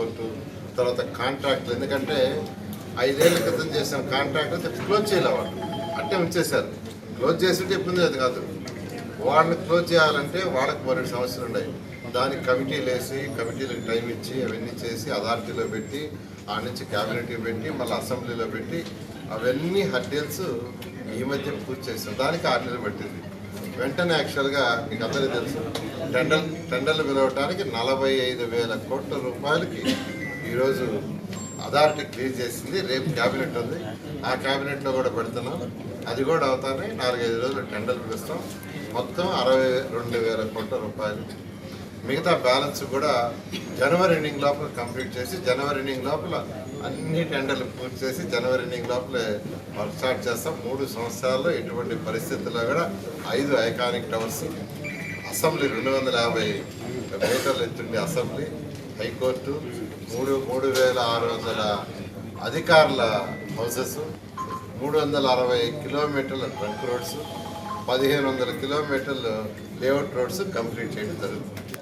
High court తర్వాత కాంట్రాక్ట్లు. ఎందుకంటే ఐదేళ్ళ క్రితం చేసిన కాంట్రాక్ట్ అయితే క్లోజ్ చేయలే వాళ్ళు. అంటే ఉంచేశారు. క్లోజ్ చేసింటే ఇబ్బంది అది కాదు. వాళ్ళని క్లోజ్ చేయాలంటే వాళ్ళకి మరొక సమస్యలు ఉన్నాయి దానికి కమిటీలు వేసి కమిటీలకు టైం ఇచ్చి అవన్నీ చేసి అథారిటీలో పెట్టి ఆ నుంచి క్యాబినెట్ పెట్టి మళ్ళీ అసెంబ్లీలో పెట్టి అవన్నీ హర్డీల్స్ ఈ మధ్య పూర్తి చేసాం దానికి ఆరు నెలలు పట్టింది. వెంటనే యాక్చువల్గా మీకు అందరికీ తెలుసు టెండర్ టెండర్లు పిలవటానికి నలభై ఐదు వేల కోట్ల రూపాయలకి ఈరోజు అథారిటీ క్లీజ్ చేసింది. రేపు క్యాబినెట్ ఉంది. ఆ క్యాబినెట్లో కూడా పెడుతున్నాం. అది కూడా అవుతానే నాలుగైదు రోజులు టెండర్లు పిలుస్తాం మొత్తం అరవై రెండు వేల కోట్ల రూపాయలు. మిగతా బ్యాలెన్స్ కూడా జనవరి ఎండింగ్ లోపల కంప్లీట్ చేసి జనవరి ఎండింగ్ లోపల అన్ని టెండర్లు పూర్తి చేసి జనవరి ఎండింగ్ లోపలే వర్క్ స్టార్ట్ చేస్తాం. మూడు సంవత్సరాల్లో ఎటువంటి పరిస్థితుల్లో కూడా ఐదు ఐకానిక్ టవర్స్ అసెంబ్లీ రెండు వందల యాభై మీటర్లు ఎత్తుండే అసెంబ్లీ హైకోర్టు మూడు మూడు వేల ఆరు వందల అధికారుల హౌసెస్ మూడు వందల అరవై కిలోమీటర్ల ట్రంక్ రోడ్స్ పదిహేను వందల కిలోమీటర్లు లేఅవుట్ రోడ్స్ కంప్లీట్ చేయడం జరుగుతుంది.